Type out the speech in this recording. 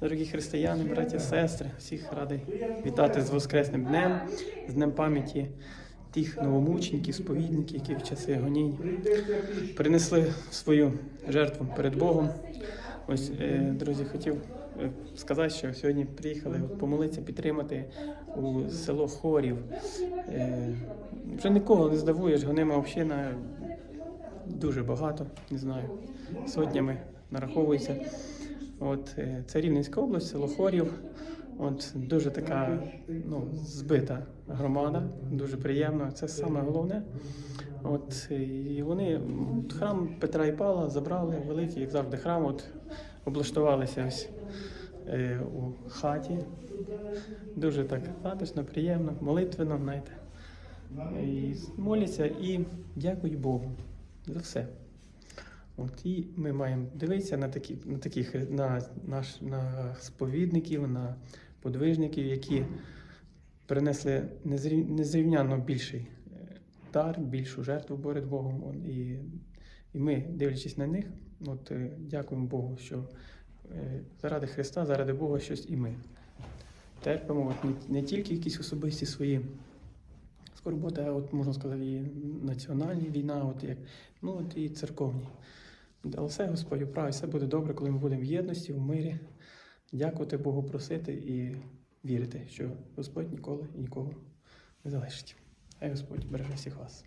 Дорогі християни, браті, сестри, всіх радий вітати з Воскресним днем, з Днем пам'яті тих новомучеників, сповідників, які в часи гонінь принесли свою жертву перед Богом. Ось, е, друзі, хотів е, сказати, що сьогодні приїхали помолитися, підтримати у село Хорів. Е, Вже нікого не здивуєш, гонима община дуже багато, не знаю, сотнями нараховується. От, е, це Рівненська область, село Хорів. От, дуже така ну, збита громада, дуже приємно. Це саме головне. От, е, і вони м, храм Петра і Павла забрали великий, як завжди, храм. От, облаштувалися ось е, у хаті. Дуже так затишно, приємно, молитвенно, знаєте. І моляться і дякують Богу за все. От, і ми маємо дивитися на, такі, на таких на, наш, на сповідників, на подвижників, які принесли незрів- незрівнянно більший е, дар, більшу жертву перед Богом. От, і, і ми, дивлячись на них, от, е, дякуємо Богу, що е, заради Христа, заради Бога щось і ми терпимо. От, не, не тільки якісь особисті свої скорботи, а от можна сказати, і національні війна, от як ну от і церковні. Але все Господь управить, все буде добре, коли ми будемо в єдності, в мирі, дякувати Богу, просити і вірити, що Господь ніколи і нікого не залишить. Хай Господь береже всіх вас.